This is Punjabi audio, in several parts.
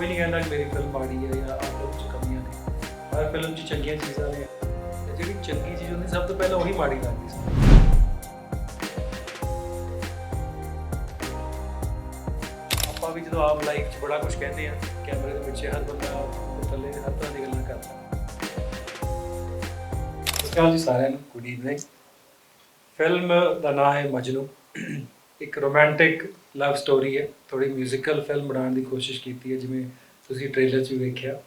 ਕੋਈ ਨਹੀਂ ਕਹਿੰਦਾ ਕਿ ਮੇਰੀ ਫਿਲਮ ਮਾੜੀ ਹੈ ਜਾਂ ਆਹ ਫਿਲਮ 'ਚ ਕਮੀਆਂ ਨੇ। ਹਰ ਫਿਲਮ 'ਚ ਚੰਗੀਆਂ ਚੀਜ਼ਾਂ ਨੇ। ਤੇ ਜਿਹੜੀ ਚੰਗੀ ਚੀਜ਼ ਹੁੰਦੀ, ਸਭ ਤੋਂ ਪਹਿਲਾਂ ਉਹੀ ਮਾੜੀ ਲੱਗਦੀ ਸੀ। ਆਪਾਂ ਵੀ ਜਦੋਂ ਆਪ ਲਾਈਫ 'ਚ ਬੜਾ ਕੁਝ ਕਹਿੰਦੇ ਆ, ਕੈਮਰੇ ਦੇ ਪਿੱਛੇ ਹਰ ਬੰਦਾ ਉੱਪਰ ਥੱਲੇ ਹਰ ਤਰ੍ਹਾਂ ਦੀ ਗੱਲਾਂ ਕਰਦਾ। ਸਤਿ ਜੀ ਸਾਰਿਆਂ ਨੂੰ ਗੁੱਡ ਈਵਨਿੰਗ ਫਿਲਮ ਦਾ ਨਾਮ ਹੈ ਮਜਨੂ। ਇੱਕ ਰੋਮਾਂਟਿਕ ਲਵ ਸਟੋਰੀ ਹੈ। ਥੋੜੀ ਮਿਊਜ਼ੀਕਲ ਫਿਲਮ ਬਣਾਉਣ ਦੀ ਕੋਸ਼ਿਸ਼ ਕੀਤੀ ਹੈ, ਜਿਵੇਂ ਤੁਸੀਂ ਟ੍ਰੇਲਰ 'ਚ ਵੀ ਵੇਖਿਆ।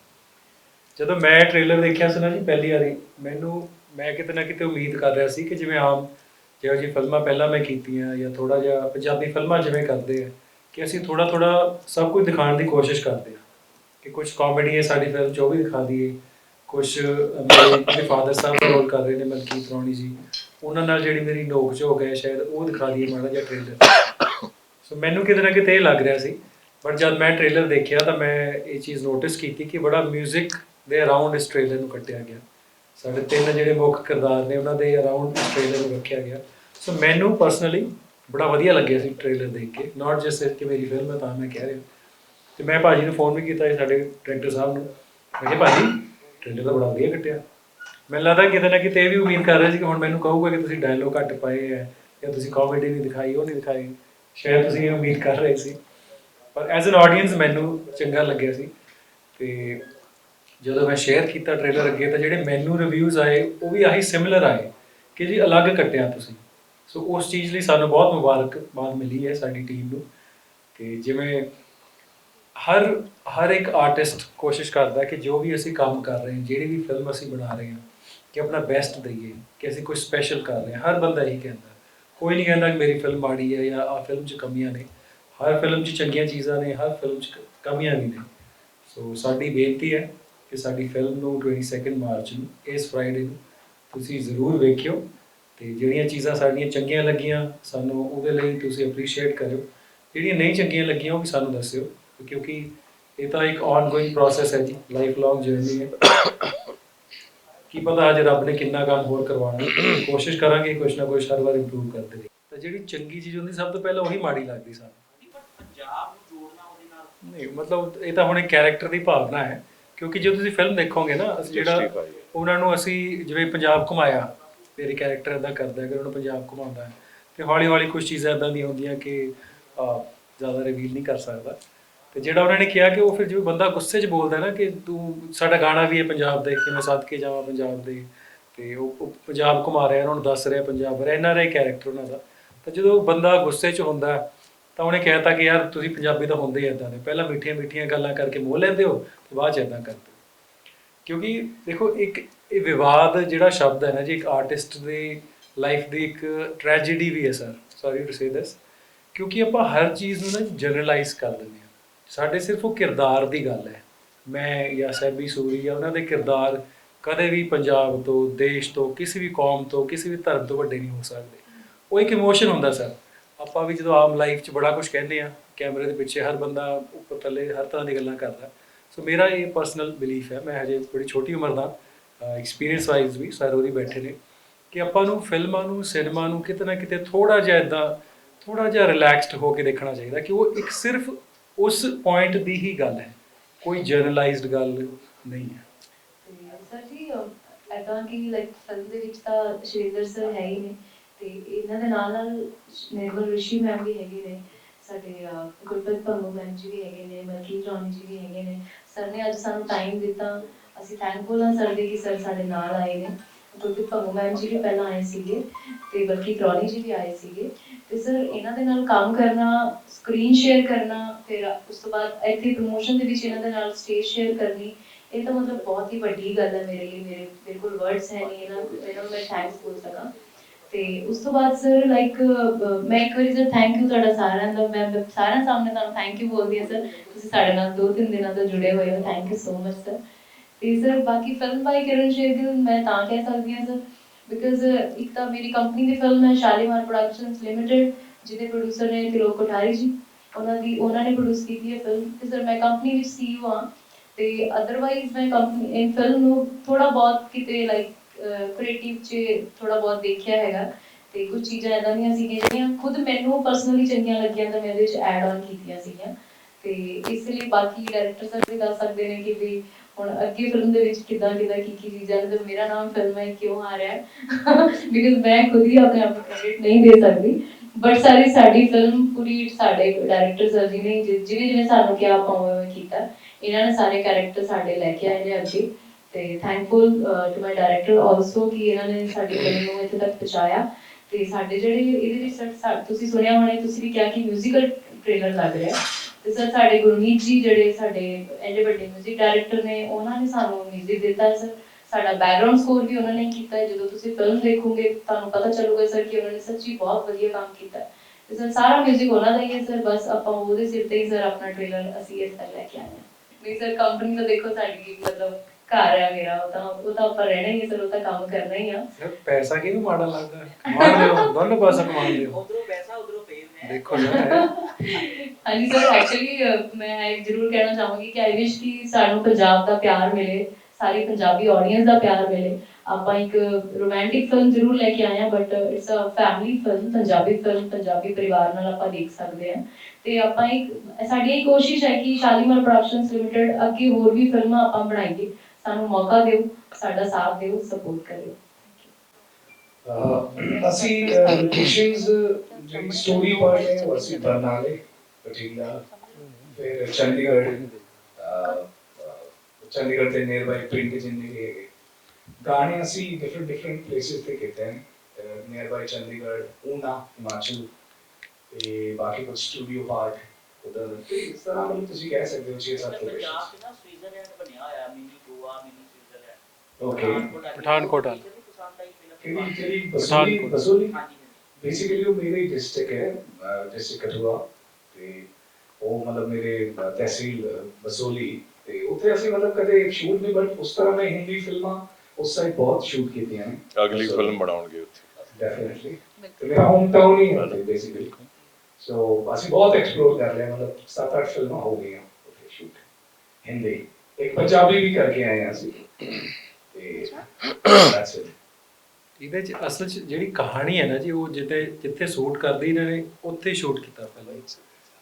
ਜਦੋਂ ਮੈਂ ਟ੍ਰੇਲਰ ਦੇਖਿਆ ਸੀ ਨਾ ਜੀ ਪਹਿਲੀ ਵਾਰੀ, ਮੈਨੂੰ ਮੈਂ ਕਿਤੇ ਨਾ ਕਿਤੇ ਉਮੀਦ ਕਰ ਰਿਹਾ ਸੀ ਕਿ ਜਿਵੇਂ ਆਮ ਜਿਹੋ ਜਿਹੀ ਫਿਲਮਾਂ ਪਹਿਲਾਂ ਮੈਂ ਕੀਤੀਆਂ ਜਾਂ ਥੋੜਾ ਜਿਹਾ ਪੰਜਾਬੀ ਫਿਲਮਾਂ ਜਿਵੇਂ ਕਰਦੇ ਆ, ਕਿ ਅਸੀਂ ਥੋੜਾ ਥੋੜਾ ਸਭ ਕੁਝ ਦਿਖਾਉਣ ਦੀ ਕੋਸ਼ਿਸ਼ ਕਰਦੇ ਆ। ਕਿ ਕੁਝ ਕਾਮੇਡੀ ਹੈ ਸਾਡੀ ਫਿਲਮ 'ਚ, ਉਹ ਵੀ ਦਿਖਾ ਦਈਏ। ਕੁਝ ਮੇਰੇ ਫਾਦਰ ਸਾਹਿਬ ਦਾ ਰੋਲ ਕਰ ਰਹੇ ਨੇ, ਮਲਕੀਤ ਰੌਣੀ ਜੀ ਉਹਨਾਂ ਨਾਲ ਜਿਹੜੀ ਮੇਰੀ ਨੋਕ ਝੋਕ ਹੈ ਸ਼ਾਇਦ ਉਹ ਦਿਖਾ ਦਈਏ ਮਾੜਾ ਜਿਹਾ ਟ੍ਰੇਲਰ ਸੋ ਮੈਨੂੰ ਕਿਤੇ ਨਾ ਕਿਤੇ ਇਹ ਲੱਗ ਰਿਹਾ ਸੀ ਬਟ ਜਦ ਮੈਂ ਟ੍ਰੇਲਰ ਦੇਖਿਆ ਤਾਂ ਮੈਂ ਇਹ ਚੀਜ਼ ਨੋਟਿਸ ਕੀਤੀ ਕਿ ਬੜਾ 뮤직 ਦੇ ਅਰਾਊਂਡ ਇਸ ਟ੍ਰੇਲਰ ਨੂੰ ਕੱਟਿਆ ਗਿਆ। ਸਾਡੇ ਤਿੰਨ ਜਿਹੜੇ ਮੁੱਖ ਕਿਰਦਾਰ ਨੇ, ਉਹਨਾਂ ਦੇ ਅਰਾਊਂਡ ਇਸ ਟ੍ਰੇਲਰ ਨੂੰ ਰੱਖਿਆ ਗਿਆ। ਸੋ ਮੈਨੂੰ ਪਰਸਨਲੀ ਬੜਾ ਵਧੀਆ ਲੱਗਿਆ ਸੀ ਟ੍ਰੇਲਰ ਦੇਖ ਕੇ ਨਾਟ ਜਸਟ ਕਿ ਮੇਰੀ ਫਿਲਮ ਹੈ, ਤਾਂ ਮੈਂ ਕਹਿ ਰਿਹਾ। ਤੇ ਮੈਂ ਭਾਜੀ ਨੂੰ ਫੋਨ ਵੀ ਕੀਤਾ ਸਾਡੇ ਡਾਇਰੈਕਟਰ ਸਾਹਿਬ ਨੂੰ। ਮੈਂ ਕਿਹਾ ਭਾਜੀ ਟ੍ਰੇਲਰ ਦਾ ਬੜਾ ਵਧੀਆ ਕੱਟਿਆ ਮੈਨੂੰ ਲੱਗਦਾ ਕਿਤੇ ਨਾ ਕਿਤੇ ਇਹ ਵੀ ਉਮੀਦ ਕਰ ਰਿਹਾ ਸੀ ਕਿ ਹੁਣ ਮੈਨੂੰ ਕਹੂਗਾ ਕਿ ਤੁਸੀਂ ਡਾਇਲੋਗ ਘੱਟ ਪਾਏ ਹੈ ਜਾਂ ਤੁਸੀਂ ਕਾਮੇਡੀ ਨਹੀਂ ਦਿਖਾਈ, ਉਹ ਨਹੀਂ ਦਿਖਾਈ। ਸ਼ਾਇਦ ਤੁਸੀਂ ਇਹ ਉਮੀਦ ਕਰ ਰਹੇ ਸੀ। ਪਰ ਐਜ਼ ਐਨ ਆਡੀਅנס ਮੈਨੂੰ ਚੰਗਾ ਲੱਗਿਆ ਸੀ। ਤੇ ਜਦੋਂ ਮੈਂ ਸ਼ੇਅਰ ਕੀਤਾ ਟ੍ਰੇਲਰ ਅੱਗੇ, ਤਾਂ ਜਿਹੜੇ ਮੈਨੂੰ ਰਿਵਿਊਜ਼ ਆਏ, ਉਹ ਵੀ ਆਹੀ ਸਿਮਿਲਰ ਆਏ ਕਿ ਜੀ ਅਲੱਗ ਕੱਟਿਆ ਤੁਸੀਂ। ਸੋ ਉਸ ਚੀਜ਼ ਲਈ ਸਾਨੂੰ ਬਹੁਤ ਮੁਬਾਰਕਬਾਦ ਮਿਲੀ ਹੈ ਸਾਡੀ ਟੀਮ ਨੂੰ। ਕਿ ਜਿਵੇਂ ਹਰ ਹਰ ਇੱਕ ਆਰਟਿਸਟ ਕੋਸ਼ਿਸ਼ ਕਰਦਾ ਕਿ ਜੋ ਵੀ ਅਸੀਂ ਕੰਮ ਕਰ ਰਹੇ ਹਾਂ, ਜਿਹੜੀ ਵੀ ਫਿਲਮ ਅਸੀਂ ਬਣਾ ਰਹੇ ਹਾਂ ਕਿ ਆਪਣਾ ਬੈਸਟ ਦਈਏ, ਕਿ ਅਸੀਂ ਕੁਝ ਸਪੈਸ਼ਲ ਕਰ ਰਹੇ ਹਾਂ। ਹਰ ਬੰਦਾ ਇਹੀ ਕਹਿੰਦਾ, ਕੋਈ ਨਹੀਂ ਕਹਿੰਦਾ ਕਿ ਮੇਰੀ ਫਿਲਮ ਮਾੜੀ ਹੈ ਜਾਂ ਆਹ ਫਿਲਮ 'ਚ ਕਮੀਆਂ ਨੇ। ਹਰ ਫਿਲਮ 'ਚ ਚੰਗੀਆਂ ਚੀਜ਼ਾਂ ਨੇ, ਹਰ ਫਿਲਮ 'ਚ ਕਮੀਆਂ ਵੀ ਨੇ। ਸੋ ਸਾਡੀ ਬੇਨਤੀ ਹੈ ਕਿ ਸਾਡੀ ਫਿਲਮ ਨੂੰ 22 ਮਾਰਚ ਨੂੰ, ਇਸ ਫਰਾਈਡੇ ਨੂੰ ਤੁਸੀਂ ਜ਼ਰੂਰ ਵੇਖਿਓ ਤੇ ਜਿਹੜੀਆਂ ਚੀਜ਼ਾਂ ਸਾਡੀਆਂ ਚੰਗੀਆਂ ਲੱਗੀਆਂ, ਸਾਨੂੰ ਉਹਦੇ ਲਈ ਤੁਸੀਂ ਅਪਰੀਸ਼ੀਏਟ ਕਰਿਓ। ਜਿਹੜੀਆਂ ਨਹੀਂ ਚੰਗੀਆਂ ਲੱਗੀਆਂ, ਉਹ ਵੀ ਸਾਨੂੰ ਦੱਸਿਓ, ਕਿਉਂਕਿ ਇਹ ਤਾਂ ਇੱਕ ਆਨਗੋਇੰਗ ਪ੍ਰੋਸੈਸ ਹੈ ਜੀ ਲਾਈਫ ਲੌਂਗ ਜਰਨੀ ਹੈ। ਕੀ ਪਤਾ ਅੱਜ ਰੱਬ ਨੇ ਕਿੰਨਾ ਕੰਮ ਹੋਰ ਕਰਵਾਉਣਾ ਕੋਸ਼ਿਸ਼ ਕਰਾਂਗੇ ਕੁਛ ਨਾ ਕੁਛ ਹਰ ਵਾਰ ਇੰਪਰੂਵ ਕਰਦੇ ਰਹੀ ਤਾਂ ਜਿਹੜੀ ਚੰਗੀ ਚੀਜ਼ ਹੁੰਦੀ ਸਭ ਤੋਂ ਪਹਿਲਾਂ ਉਹੀ ਮਾੜੀ ਲੱਗਦੀ ਸਾਨੂੰ। ਪੰਜਾਬ ਨੂੰ ਜੋੜਨਾ ਉਹਦੇ ਨਾਲ। ਨਹੀਂ ਮਤਲਬ ਇਹ ਤਾਂ ਹੁਣ ਇੱਕ ਕੈਰੈਕਟਰ ਦੀ ਭਾਵਨਾ ਹੈ ਕਿਉਂਕਿ ਜੇ ਤੁਸੀਂ ਫਿਲਮ ਦੇਖੋਗੇ ਨਾ ਅਸੀਂ ਜਿਹੜਾ। ਉਹਨਾਂ ਨੂੰ ਅਸੀਂ ਜਿਵੇਂ ਪੰਜਾਬ ਘੁਮਾਇਆ ਮੇਰੇ ਕੈਰੈਕਟਰ ਇਦਾਂ ਕਰਦਾ ਹੈ ਕਿ ਉਹਨੂੰ ਪੰਜਾਬ ਘੁਮਾਉਂਦਾ ਹੈ ਤੇ ਹੌਲੀ ਹੌਲੀ ਕੁਝ ਚੀਜ਼ਾਂ ਇਦਾਂ ਦੀਆਂ ਹੁੰਦੀਆਂ ਕਿ ਜ਼ਿਆਦਾ ਰਿਵੀਲ ਨਹੀਂ ਕਰ ਸਕਦਾ। ਤੇ ਜਿਹੜਾ ਉਹਨਾਂ ਨੇ ਕਿਹਾ ਕਿ ਉਹ ਫਿਰ ਜਿਵੇਂ ਬੰਦਾ ਗੁੱਸੇ 'ਚ ਬੋਲਦਾ ਨਾ ਕਿ ਤੂੰ ਸਾਡਾ ਗਾਣਾ ਵੀ ਹੈ ਪੰਜਾਬ ਦਾ ਕਿ ਮੈਂ ਸੱਦ ਕੇ ਜਾਵਾਂ ਪੰਜਾਬ ਦੇ। ਤੇ ਉਹ ਉਹ ਪੰਜਾਬ ਘੁਮਾ ਰਿਹਾ, ਉਹਨਾਂ ਨੂੰ ਦੱਸ ਰਿਹਾ ਪੰਜਾਬ ਬਾਰੇ ਇਹਨਾਂ ਦਾ ਕੈਰੈਕਟਰ ਉਹਨਾਂ ਦਾ। ਤਾਂ ਜਦੋਂ ਬੰਦਾ ਗੁੱਸੇ 'ਚ ਹੁੰਦਾ, ਤਾਂ ਉਹਨੇ ਕਹਿਤਾ ਕਿ ਯਾਰ ਤੁਸੀਂ ਪੰਜਾਬੀ ਤਾਂ ਹੁੰਦੇ ਹੀ ਇਦਾਂ ਦੇ। ਪਹਿਲਾਂ ਮਿੱਠੀਆਂ ਮਿੱਠੀਆਂ ਗੱਲਾਂ ਕਰਕੇ ਮੋਹ ਲੈਂਦੇ ਹੋ, ਤੇ ਬਾਅਦ 'ਚ ਇਦਾਂ ਕਰਦੇ ਹੋ। ਕਿਉਂਕਿ ਦੇਖੋ, ਇੱਕ ਇਹ ਵਿਵਾਦ ਜਿਹੜਾ ਸ਼ਬਦ ਹੈ ਨਾ ਜੀ, ਇੱਕ ਆਰਟਿਸਟ ਦੀ ਲਾਈਫ ਦੀ ਇੱਕ ਟ੍ਰੈਜੇਡੀ ਵੀ ਹੈ sir sorry to say this ਕਿਉਂਕਿ ਆਪਾਂ ਹਰ ਚੀਜ਼ ਨੂੰ ਨਾ ਜਨਰਲਾਈਜ਼ ਕਰ ਦਿੰਦੇ ਹਾਂ। ਸਾਡੇ ਸਿਰਫ ਉਹ ਕਿਰਦਾਰ ਦੀ ਗੱਲ ਹੈ। ਮੈਂ ਜਾਂ ਸੈਬੀ ਸੂਰੀ ਆ ਉਹਨਾਂ ਦੇ ਕਿਰਦਾਰ ਕਦੇ ਵੀ ਪੰਜਾਬ ਤੋਂ, ਦੇਸ਼ ਤੋਂ, ਕਿਸੇ ਵੀ ਕੌਮ ਤੋਂ, ਕਿਸੇ ਵੀ ਧਰਮ ਤੋਂ ਵੱਡੇ ਨਹੀਂ ਹੋ ਸਕਦੇ। ਉਹ ਇੱਕ ਇਮੋਸ਼ਨ ਹੁੰਦਾ ਸਰ। ਆਪਾਂ ਵੀ ਜਦੋਂ ਆਮ ਲਾਈਫ 'ਚ ਬੜਾ ਕੁਝ ਕਹਿੰਦੇ ਆ ਕੈਮਰੇ ਦੇ ਪਿੱਛੇ ਹਰ ਬੰਦਾ ਉੱਪਰ ਥੱਲੇ ਹਰ ਤਰ੍ਹਾਂ ਦੀ ਗੱਲਾਂ ਕਰਦਾ। ਸੋ ਮੇਰਾ ਇਹ ਪਰਸਨਲ ਬਿਲੀਫ ਹੈ, ਮੈਂ ਹਜੇ ਬੜੀ ਛੋਟੀ ਉਮਰ ਦਾ ਐਕਸਪੀਰੀਅੰਸ ਵਾਈਜ਼ ਵੀ ਸਰ ਉਹਦੀ ਬੈਠੇ ਨੇ ਕਿ ਆਪਾਂ ਨੂੰ ਫਿਲਮਾਂ ਨੂੰ, ਸਿਨੇਮਾ ਨੂੰ ਕਿਤੇ ਨਾ ਕਿਤੇ ਥੋੜਾ ਜਿਹਾ ਇਦਾਂ ਥੋੜਾ ਜਿਹਾ ਰਿਲੈਕਸਡ ਹੋ ਕੇ ਦੇਖਣਾ ਚਾਹੀਦਾ ਕਿ ਉਹ ਇੱਕ ਸਿਰਫ ਉਸ ਪੁਆਇੰਟ ਦੀ ਹੀ ਗੱਲ ਹੈ। ਕੋਈ ਜਰਨਲਾਈਜ਼ਡ ਗੱਲ ਨਹੀਂ ਹੈ। ਸਰ ਜੀ ਐਦਾਂ ਕਿ ਲਾਈਕ ਫਿਲਮ ਦੇ ਵਿੱਚ ਤਾਂ ਸ਼੍ਰੀਧਰ ਸਰ ਹੈ ਹੀ ਨੇ। ਤੇ ਇਹਨਾਂ ਦੇ ਨਾਲ ਨਾਲ ਮੇਰੇ ਰਿਸ਼ੀ ਮੈਮ ਵੀ ਹੈਗੇ ਨੇ। ਸਾਡੇ ਗੁਰਪ੍ਰੀਤ ਭੰਗੂ ਮੈਮ ਜੀ ਵੀ ਹੈਗੇ ਨੇ, ਮਲਕੀਤ ਰੌਣੀ ਜੀ ਵੀ ਹੈਗੇ ਨੇ। ਸਰ ਨੇ ਅੱਜ ਸਾਨੂੰ ਟਾਈਮ ਦਿੱਤਾ। ਅਸੀਂ ਥੈਂਕਫੁਲ ਹਾਂ ਸਰ ਦੇ ਕਿ ਸਰ ਸਾਡੇ ਨਾਲ ਆਏ ਨੇ। ਗੁਰਪ੍ਰੀਤ ਭੰਗੂ ਮੈਮ ਜੀ ਵੀ ਪਹਿਲਾਂ ਆਏ ਸੀਗੇ। ਤੇ ਬਲਕਿ ਰੌਣੀ ਜੀ ਵੀ ਆਏ ਸੀਗੇ। ਤੇ ਸਰ ਇਹਨਾਂ ਦੇ ਨਾਲ ਕੰਮ ਕਰਨਾ ਸਕਰੀਨ ਸ਼ੇਅਰ ਕਰਨਾ, ਫਿਰ ਉਸ ਤੋਂ ਬਾਅਦ ਇੱਥੇ ਪ੍ਰੋਮੋਸ਼ਨ ਦੇ ਵਿੱਚ ਇਹਨਾਂ ਦੇ ਨਾਲ ਸਟੇਜ ਸ਼ੇਅਰ ਕਰਨੀ, ਇਹ ਤਾਂ ਮਤਲਬ ਬਹੁਤ ਹੀ ਵੱਡੀ ਗੱਲ ਹੈ ਮੇਰੇ ਲਈ, ਮੇਰੇ ਮੇਰੇ ਕੋਲ ਵਰਡਸ ਹੈ ਨਹੀਂ ਇਹਨਾਂ ਇਹਨਾਂ ਨੂੰ ਮੈਂ ਥੈਂਕਸ ਬੋਲ ਸਕਾਂ। ਤੇ ਉਸ ਤੋਂ ਬਾਅਦ ਸਰ ਲਾਈਕ ਮੈਂ ਇੱਕ ਵਾਰੀ ਸਰ ਥੈਂਕ ਯੂ ਤੁਹਾਡਾ ਸਾਰਿਆਂ ਦਾ, ਮੈਂ ਸਾਰਿਆਂ ਸਾਹਮਣੇ ਤੁਹਾਨੂੰ ਥੈਂਕ ਯੂ ਬੋਲਦੀ ਹਾਂ ਸਰ ਤੁਸੀਂ ਸਾਡੇ ਨਾਲ ਦੋ ਤਿੰਨ ਦਿਨਾਂ ਤੋਂ ਜੁੜੇ ਹੋਏ ਹੋ thank you so much sir ਤੇ ਸਰ ਬਾਕੀ ਫਿਲਮ ਬਾਈ ਕਿਰਨ ਸ਼ੇਰਗਿਲ ਮੈਂ ਤਾਂ ਕਹਿ ਸਕਦੀ ਹਾਂ ਸਰ ਬਿਕਾਜ਼ ਇੱਕ ਤਾਂ ਮੇਰੀ ਕੰਪਨੀ ਦੀ ਫਿਲਮ ਹੈ ਸ਼ਾਲੀਮਾਰ ਪ੍ਰੋਡਕਸ਼ਨਸ ਲਿਮਿਟਿਡ ਜਿਹਦੇ ਪ੍ਰੋਡਿਊਸਰ ਨੇ ਤਿਲੋਕ ਕੋਠਾਰੀ ਜੀ, ਉਹਨਾਂ ਦੀ, ਉਹਨਾਂ ਨੇ ਪ੍ਰੋਡਿਊਸ ਕੀਤੀ ਹੈ ਫਿਲਮ ਤੇ ਸਰ ਮੈਂ ਕੰਪਨੀ ਵਿੱਚ ਸੀਈਓ ਹਾਂ, ਤੇ ਅਦਰਵਾਈਜ਼ ਮੈਂ ਕੰਪਨੀ ਇਹ ਫਿਲਮ ਨੂੰ ਥੋੜਾ ਬਹੁਤ ਕਿਤੇ ਲਾਈਕ ਕ੍ਰੀਏਟਿਵ ਚ ਥੋੜਾ ਬਹੁਤ ਦੇਖਿਆ ਹੈਗਾ। ਤੇ ਕੁਝ ਚੀਜ਼ਾਂ ਇਦਾਂ ਦੀਆਂ ਸੀ ਜਿਹੜੀਆਂ ਖੁਦ ਮੈਨੂੰ ਪਰਸਨਲੀ ਚੰਗੀਆਂ ਲੱਗੀਆਂ ਤਾਂ ਮੈਂ ਇਹਦੇ ਵਿੱਚ ਐਡ ਆਨ ਕੀਤੀਆਂ ਸੀਗੀਆਂ। ਤੇ ਇਸ ਲਈ ਬਾਕੀ ਡਾਇਰੈਕਟਰ ਸਰ ਵੀ ਦੱਸ ਸਕਦੇ ਨੇ ਕਿ ਵੀ ਹੁਣ ਅੱਗੇ ਫਿਲਮ ਦੇ ਵਿੱਚ ਕਿੱਦਾਂ ਕਿੱਦਾਂ, ਕੀ ਕੀ ਚੀਜ਼ਾਂ ਨੇ ਤੇ ਮੇਰਾ ਨਾਮ ਫਿਲਮ ਹੈ, ਕਿਉਂ ਆ ਰਿਹਾ ਹੈ। ਬਿਕਾਜ਼ ਮੈਂ ਖੁਦ ਹੀ ਆਪਣੇ ਆਪ ਨੂੰ ਕ੍ਰੈਡਿਟ ਨਹੀਂ ਦੇ ਸਕਦੀ। ਬਟ ਸਾਰੀ ਸਾਡੀ ਫਿਲਮ ਪੂਰੀ ਸਾਡੇ ਡਾਇਰੈਕਟਰ ਸਰ ਜੀ ਨੇ ਜਿ- ਜਿਵੇਂ ਜਿਵੇਂ ਸਾਨੂੰ ਕਿਹਾ ਆਪਾਂ ਉਵੇਂ ਉਵੇਂ ਕੀਤਾ ਇਹਨਾਂ ਨੇ ਸਾਰੇ ਕੈਰੈਕਟਰ ਸਾਡੇ ਲੈ ਕੇ ਆਏ ਨੇ ਅੱਗੇ ਤੇ thankful to my director also ਕਿ ਇਹਨਾਂ ਨੇ ਸਾਡੀ ਫਿਲਮ ਨੂੰ ਇੱਥੇ ਤੱਕ ਪਹੁੰਚਾਇਆ ਤੇ ਸਾਡੇ ਜਿਹੜੇ ਇਹਦੇ ਵਿੱਚ ਸਾ- ਸਾ- ਤੁਸੀਂ ਸੁਣਿਆ ਹੋਣਾ ਤੁਸੀਂ ਵੀ ਕਿਹਾ ਕਿ ਮਿਊਜ਼ੀਕਲ ਟ੍ਰੇਲਰ ਲੱਗ ਰਿਹਾ ਤੇ ਸਰ ਸਾਡੇ ਗੁਰਮੀਤ ਜੀ ਜਿਹੜੇ ਸਾਡੇ ਐਡੇ ਵੱਡੇ 뮤직 ਡਾਇਰੈਕਟਰ ਨੇ ਉਹਨਾਂ ਨੇ ਸਾਨੂੰ 뮤직 ਦਿੱਤਾ ਹੈ ਸਰ ਸਾਡਾ ਬੈਕਗ੍ਰਾਉਂਡ ਸਕੋਰ ਵੀ ਉਹਨਾਂ ਨੇ ਕੀਤਾ ਹੈ। ਜਦੋਂ ਤੁਸੀਂ ਫਿਲਮ ਦੇਖੋਗੇ ਤੁਹਾਨੂੰ ਪਤਾ ਚੱਲੂਗਾ ਸਰ ਕਿ ਉਹਨਾਂ ਨੇ ਸੱਚੀ ਬਹੁਤ ਵਧੀਆ ਕੰਮ ਕੀਤਾ ਹੈ। ਸਰ ਸਾਰਾ 뮤직 ਉਹਨਾਂ ਦਾ ਹੀ ਹੈ ਸਰ ਬਸ ਆਪਾਂ ਉਹਦੇ ਸਿਰ ਤੇ ਹੀ ਸਰ ਆਪਣਾ ਟ੍ਰੇਲਰ ਅਸੀਂ ਇਸ ਤੱਕ ਲੈ ਕੇ ਆਏ ਹਾਂ। ਨਹੀਂ ਸਰ ਕੰਪਨੀ ਤਾਂ ਦੇਖੋ ਸਾਡੀ ਮਤਲਬ ਘਰ ਹੈ ਮੇਰਾ ਉਹ ਤਾਂ ਉਹ ਤਾਂ ਆਪਾਂ ਰਹਿਣਾ ਹੀ ਹੈ ਸਰ ਉਹ ਤਾਂ ਕੰਮ ਕਰਨਾ ਹੀ ਆ। ਸਰ ਪੈਸਾ ਕਿਹਨੂੰ ਮਾੜਾ ਲੱਗਦਾ? ਕਮਾਉਣ ਦਿਓ ਦੋਨੋਂ ਪਾਸੇ ਕਮਾਉਣ ਦਿਓ। ਉਧਰੋਂ ਪੈਸਾ ਉਧਰੋਂ ਫੇਮ ਹੈ। ਦੇਖੋ ਨਾ ਹਾਂਜੀ ਸਰ ਐਕਚੁਅਲੀ ਮੈਂ ਇਹ ਜ਼ਰੂਰ ਕਹਿਣਾ ਚਾਹੂੰਗੀ ਕਿ ਆਈ ਵਿਸ਼ ਕਿ ਸਾਨੂੰ ਪੰਜਾਬ ਦਾ ਪਿਆਰ ਮਿਲੇ। ਸਾਰੀ ਪੰਜਾਬੀ ਆਡੀਅנס ਦਾ ਪਿਆਰ ਮਿਲੇ। ਆਪਾਂ ਇੱਕ ਰੋਮਾਂਟਿਕ ਫਿਲਮ ਜ਼ਰੂਰ ਲੈ ਕੇ ਆਏ ਹਾਂ but it's a family film Punjabi film Punjabi ਪਰਿਵਾਰ ਨਾਲ ਆਪਾਂ ਦੇਖ ਸਕਦੇ ਹਾਂ। ਤੇ ਆਪਾਂ ਇੱਕ ਸਾਡੀ ਇਹ ਕੋਸ਼ਿਸ਼ ਹੈ ਕਿ ਸ਼ਾਲੀਮਾਰ ਪ੍ਰੋਡਕਸ਼ਨਸ ਲਿਮਟਿਡ ਅੱਗੇ ਹੋਰ ਵੀ ਫਿਲਮਾਂ ਆਪਾਂ ਬਣਾਈਏ। ਸਾਨੂੰ ਮੌਕਾ ਦਿਓ ਸਾਡਾ ਸਾਥ ਦਿਓ ਸਪੋਰਟ ਕਰਿਓ। ਅਹ ਅਸੀਂ ਲੋਕੇਸ਼ਨਸ ਜਿਹੜੀ ਸਟੋਰੀ ਪਾਰਟ ਹੈ ਉਹ ਅਸੀਂ ਬਰਨਾਲੇ ਬਠਿੰਡਾ ਫਿਰ ਚੰਡੀਗੜ੍ਹ ਅਹ, ਅਹ, ਚੰਡੀਗੜ੍ਹ ਦੇ ਨੀਅਰ ਬਾਈ ਪਿੰਡ ਜਿੰਨੇ ਵੀ ਹੈਗੇ। ਗਾਣੇ ਅਸੀਂ ਡਿਫਰੈਂਟ ਡਿਫਰੈਂਟ ਪਲੇਸਿਸ ਤੇ ਕੀਤੇ ਨੇ। ਨੀਅਰ ਬਾਈ ਚੰਡੀਗੜ੍ਹ ਊਨਾ ਹਿਮਾਚਲ ਤੇ ਬਾਕੀ ਕੁਝ ਸਟੂਡੀਓ ਪਾਰਟ ਉਧਰ। ਤੇ ਇਸ ਤਰ੍ਹਾਂ ਮਤਲਬ ਤੁਸੀਂ ਕਹਿ ਸਕਦੇ ਹੋ 6-7 ਪੰਜਾਬ ਲੋਕੇਸ਼ਨਸ ਚ ਨਾ ਸਵਿਟਜ਼ਰਲੈਂਡ ਬਣਿਆ ਹੋਇਆ mini Goa mini Switzerland okay Pathankot ਵਾਲਾ। ਕਿਹੜੀ ਕਿਹੜੀ? ਬਸੋਲੀ। ਬਸੋਲੀ ਬੇਸਿਕਲੀ ਉਹ ਮੇਰੇ ਡਿਸਟ੍ਰਿਕਟ ਹੈ ਡਿਸਟ੍ਰਿਕਟ ਕਠੂਆ। ਤੇ ਉਹ ਮਤਲਬ ਮੇਰੇ ਤਹਿਸੀਲ ਬਸੋਲੀ ਤੇ ਉੱਥੇ ਅਸੀਂ ਮਤਲਬ ਕਦੇ ਸ਼ੂਟ ਨਹੀਂ ਬਟ ਉਸ ਤਰ੍ਹਾਂ ਮੈਂ ਹਿੰਦੀ ਫਿਲਮਾਂ ਉਸ ਸਾਈਡ ਬਹੁਤ ਸ਼ੂਟ ਕੀਤੀਆਂ ਨੇ। ਅਗਲੀ ਫਿਲਮ ਬਣਾਉਣਗੇ ਉੱਥੇ। ਡੈਫੀਨਿਟਲੀ ਤੇ ਮੇਰਾ ਹੋਮ ਟਾਊਨ ਹੀ ਹੈ ਬੇਸਿਕਲੀ ਸੋ ਅਸੀਂ ਬਹੁਤ ਐਕਸਪਲੋਰ ਕਰ ਲਿਆ ਮਤਲਬ ਸੱਤ ਅੱਠ ਫਿਲਮਾਂ ਹੋ ਗਈਆਂ ਉੱਥੇ ਸ਼ੂਟ ਹਿੰਦੀ। ਇੱਕ ਪੰਜਾਬੀ ਵੀ ਕਰਕੇ ਆਏ ਹਾਂ ਅਸੀਂ। ਤੇ that's it. ਇਹਦੇ ਚ ਅਸਲ ਚ ਜਿਹੜੀ ਕਹਾਣੀ ਹੈ ਨਾ ਜੀ ਉਹ ਜਿੱਥੇ ਜਿੱਥੇ ਸ਼ੂਟ ਕਰਦੀ ਇਹਨਾਂ ਨੇ ਉੱਥੇ ਸ਼ੂਟ ਕੀਤਾ ਪਹਿਲਾਂ।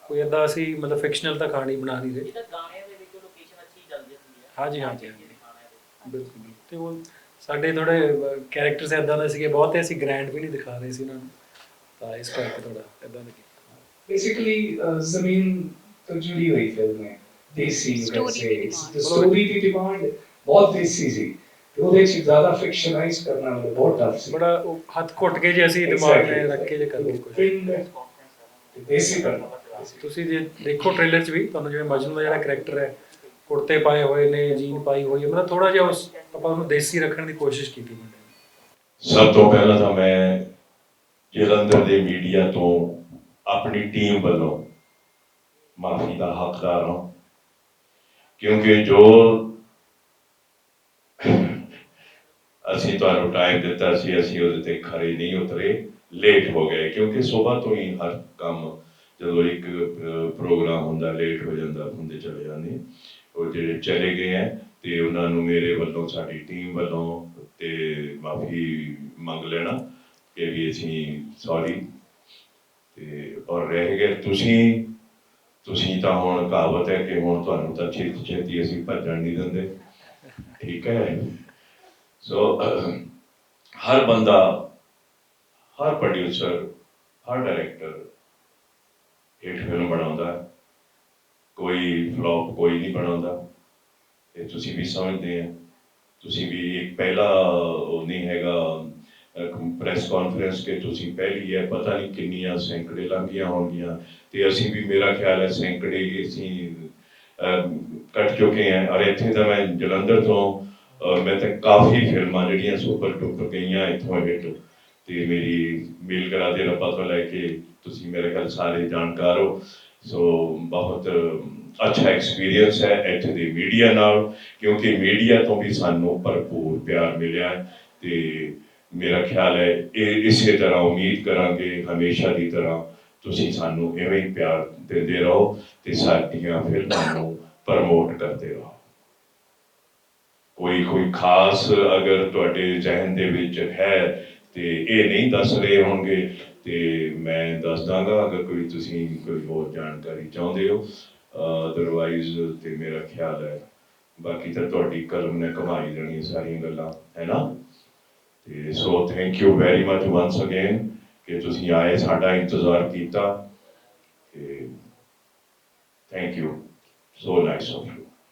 ਕੋਈ ਏਦਾਂ ਅਸੀਂ ਮਤਲਬ ਫਿਕਸ਼ਨਲ ਤਾਂ ਕਹਾਣੀ ਬਣਾ ਨਹੀਂ ਰਹੇ ਇਹਦਾ ਗਾਣਿਆਂ ਦੇ ਵਿੱਚ ਲੋਕੇਸ਼ਨ ਅੱਛੀ ਚੱਲ ਜਾਂਦੀ ਹੈ ਹਾਂਜੀ, ਹਾਂਜੀ, ਹਾਂਜੀ। ਗਾਣਿਆਂ ਦੇ। ਬਿਲਕੁਲ ਤੇ ਉਹ ਸਾਡੇ ਥੋੜੇ ਕੈਰੈਕਟਰਸ ਏਦਾਂ ਦੇ ਸੀਗੇ ਬਹੁਤੇ ਅਸੀਂ ਗ੍ਰੈਂਡ ਵੀ ਨਹੀਂ ਦਿਖਾ ਰਹੇ ਸੀ ਉਹਨਾਂ ਨੂੰ ਤਾਂ ਇਸ ਕਰਕੇ ਥੋੜਾ ਏਦਾਂ ਦਾ ਕੀਤਾ बेसिकली जमीन तो जुड़ी हुई फिल्म है देसी you can Story say the It's demand। the story the demand ਬਹੁਤ ਦੇਸੀ ਸੀ ਤੇ ਉਹਦੇ ਚ ਜ਼ਿਆਦਾ ਫਿਕਸ਼ਨਾਈਜ਼ ਕਰਨਾ ਮਤਲਬ ਬਹੁਤ ਟਫ ਸੀ ਬੜਾ ਉਹ ਹੱਥ ਘੁੱਟ ਕੇ ਜੇ ਅਸੀਂ ਦਿਮਾਗ ਨੇ ਰੱਖ ਕੇ ਜੇ ਕਰਦੇ ਕੁਝ ਪਿੰਡ Conference ਕਰਨਾ। ਦੇਸੀ ਕਰਨਾ ਤੁਸੀਂ ਜੇ ਦੇਖੋ ਟ੍ਰੇਲਰ 'ਚ ਵੀ ਤੁਹਾਨੂੰ ਜਿਵੇਂ ਮਜਨੂ ਦਾ ਜਿਹੜਾ ਕਰੈਕਟਰ ਹੈ ਕੁੜਤੇ ਪਾਏ ਹੋਏ ਨੇ, ਜੀਨ ਪਾਈ ਹੋਈ ਹੈ। ਮਤਲਬ ਥੋੜਾ ਜਿਹਾ ਉਸ ਆਪਾਂ ਉਹਨੂੰ ਦੇਸੀ ਰੱਖਣ ਦੀ ਕੋਸ਼ਿਸ਼ ਕੀਤੀ ਮੁੰਡੇ ਸਭ ਤੋਂ ਪਹਿਲਾਂ ਤਾਂ ਮੈਂ ਜਲੰਧਰ ਦੇ ਮੀਡੀਆ ਤੋਂ ਆਪਣੀ ਟੀਮ ਵੱਲੋਂ ਮਾਫੀ ਦਾ ਹੱਕਦਾਰ ਹਾਂ। ਕਿਉਂਕਿ ਜੋ ਅਸੀਂ ਤੁਹਾਨੂੰ ਟਾਈਮ ਦਿੱਤਾ ਸੀ, ਅਸੀਂ ਉਹਦੇ ਤੇ ਖਰੇ ਨਹੀਂ ਉਤਰੇ ਲੇਟ ਹੋ ਗਏ। ਕਿਉਂਕਿ ਸਵੇਰ ਤੋਂ ਹੀ ਹਰ ਕੰਮ ਜਦੋਂ ਇੱਕ ਪ੍ਰੋਗਰਾਮ ਹੁੰਦਾ ਲੇਟ ਹੋ ਜਾਂਦਾ, ਹੁੰਦੇ ਚਲੇ ਜਾਂਦੇ। ਉਹ ਜਿਹੜੇ ਚਲੇ ਗਏ ਹੈ ਤੇ ਉਹਨਾਂ ਨੂੰ ਮੇਰੇ ਵੱਲੋਂ, ਸਾਡੀ ਟੀਮ ਵੱਲੋਂ ਤੇ ਮਾਫੀ ਮੰਗ ਲੈਣਾ ਕਿ ਵੀ ਅਸੀਂ ਸੌਰੀ ਤੇ ਔਰ ਰਹਿ ਗਏ। ਤੁਸੀਂ ਤੁਸੀਂ ਤਾਂ ਹੁਣ ਕਹਾਵਤ ਹੈ ਕਿ ਹੁਣ ਤੁਹਾਨੂੰ ਤਾਂ ਛੇਤੀ ਛੇਤੀ ਅਸੀਂ ਭੱਜਣ ਨਹੀਂ ਦਿੰਦੇ। ਠੀਕ ਹੈ। ਸੋ ਹਰ ਬੰਦਾ, ਹਰ ਪ੍ਰੋਡਿਊਸਰ ਹਰ ਡਾਇਰੈਕਟਰ ਇੱਕ ਫਿਲਮ ਬਣਾਉਂਦਾ ਹੈ। ਕੋਈ ਫਲॉप ਕੋਈ ਨਹੀਂ ਬਣਾਉਂਦਾ। ਇਹ ਤੁਸੀਂ ਵੀ ਸਮਝਦੇ ਆ। ਤੁਸੀਂ ਵੀ ਇੱਕ ਪਹਿਲਾ ਉਹ ਨਹੀਂ ਹੈਗਾ ਪ੍ਰੈਸ ਕਾਨਫਰੰਸ ਕਿ ਤੁਸੀਂ ਪਹਿਲੀ ਹੈ ਪਤਾ ਨਹੀਂ ਕਿੰਨੀਆਂ ਸੈਂਕੜੇ ਲੰਘੀਆਂ ਹੋਣਗੀਆਂ। ਤੇ ਅਸੀਂ ਵੀ ਮੇਰਾ ਖਿਆਲ ਹੈ ਸੈਂਕੜੇ ਅਸੀਂ ਕੱਟ ਚੁੱਕੇ ਹਾਂ। ਔਰ ਇੱਥੇ ਤਾਂ ਮੈਂ ਜਲੰਧਰ ਤੋਂ ਅਹ, ਮੈਂ ਤਾਂ ਕਾਫੀ ਫਿਲਮਾਂ ਜਿਹੜੀਆਂ ਸੁਪਰ ਡੁਪਰ ਗਈਆਂ ਇੱਥੋਂ ਹਿੱਟ ਤੇ ਮੇਰੀ ਮੇਲ ਕਰਾ ਦੇ ਰੱਬਾ ਤੋਂ ਲੈ ਕੇ ਤੁਸੀਂ ਮੇਰੇ ਖਿਆਲ ਸਾਰੇ ਜਾਣਕਾਰ ਹੋ। ਸੋ ਬਹੁਤ ਅੱਛਾ ਐਕਸਪੀਰੀਅੰਸ ਹੈ ਇੱਥੇ ਦੇ ਮੀਡੀਆ ਨਾਲ, ਕਿਉਂਕਿ ਮੀਡੀਆ ਤੋਂ ਵੀ ਸਾਨੂੰ ਭਰਪੂਰ ਪਿਆਰ ਮਿਲਿਆ ਹੈ ਤੇ ਮੇਰਾ ਖਿਆਲ ਹੈ ਇਹ ਇਸੇ ਤਰ੍ਹਾਂ ਉਮੀਦ ਕਰਾਂਗੇ ਹਮੇਸ਼ਾ ਦੀ ਤਰ੍ਹਾਂ ਤੁਸੀਂ ਸਾਨੂੰ ਐਵੇਂ ਹੀ ਪਿਆਰ ਦਿੰਦੇ ਰਹੋ ਤੇ ਸਾਡੀਆਂ ਫਿਲਮਾਂ ਨੂੰ ਪ੍ਰਮੋਟ ਕਰਦੇ ਰਹੋ। ਕੋਈ ਕੋਈ ਖਾਸ ਅਗਰ ਤੁਹਾਡੇ ਜ਼ਿਹਨ ਦੇ ਵਿੱਚ ਹੈ ਤੇ ਇਹ ਨਹੀਂ ਦੱਸ ਰਹੇ ਹੋਣਗੇ ਤੇ ਮੈਂ ਦੱਸ ਦਾਂਗਾ, ਅਗਰ ਕੋਈ ਤੁਸੀਂ ਕੋਈ ਹੋਰ ਜਾਣਕਾਰੀ ਚਾਹੁੰਦੇ ਹੋ ਅਦਰਵਾਈਜ਼ ਤੇ ਮੇਰਾ ਖਿਆਲ ਹੈ, ਬਾਕੀ ਤਾਂ ਤੁਹਾਡੀ ਕਲਮ ਨੇ ਕਮਾਈ ਦੇਣੀ ਸਾਰੀਆਂ ਗੱਲਾਂ, ਹੈ ਨਾ? ਤੇ so thank you very much once again ਕਿ ਤੁਸੀਂ ਆਏ, ਸਾਡਾ ਇੰਤਜ਼ਾਰ ਕੀਤਾ, ਤੇ thank you so nice of you